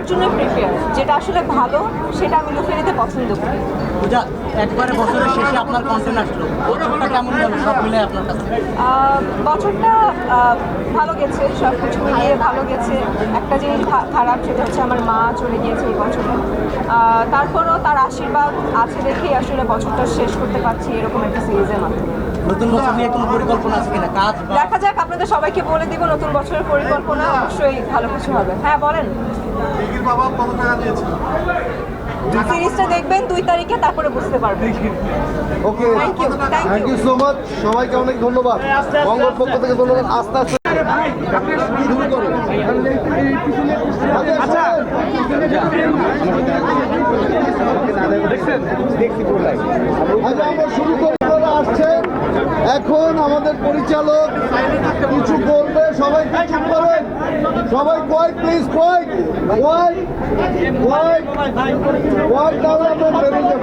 নেওয়ার জন্য প্রিপেয়ার যেটা আসলে ভালো সেটা আমি লুফে নিতে পছন্দ করি। পূজা একবারে বছরের শেষে আপনার কন্টেন্ট আসলো। বছরটা কেমন গেল? সব মিলে আপনার কাছে। বছরটা ভালো গেছে সব কিছু মিলিয়ে ভালো গেছে। একটা জিনিস খারাপ সেটা হচ্ছে আমার মা চলে গিয়েছে এই বছরে। তারপরও তার আশীর্বাদ আছে দেখেই আসলে বছরটা শেষ করতে পারছি এরকম একটা সিরিজের মাধ্যমে নতুন বছর নিয়ে কোনো পরিকল্পনা আছে কিনা? কাজ দেখা যাক আপনাদের সবাইকে বলে দিব নতুন বছরের পরিকল্পনা অবশ্যই ভালো কিছু হবে। হ্যাঁ বলেন। বাবা কত টাকা দিয়েছে? সিরিজটা দেখবেন দুই তারিখে তারপরে বুঝতে পারবেন। Okay thank you thank you so much সবাইকে অনেক ধন্যবাদ। মঙ্গল পক্ষ থেকে ধন্যবাদ। আস্তে আস্তে। আচ্ছা। আচ্ছা, আমরা শুরু করে আপনারা আসছেন এখন আমাদের পরিচালক কিছু বলবে? সবাই কিছু করেন? সবাই quiet please quiet quiet quiet quiet তাহলে আমরা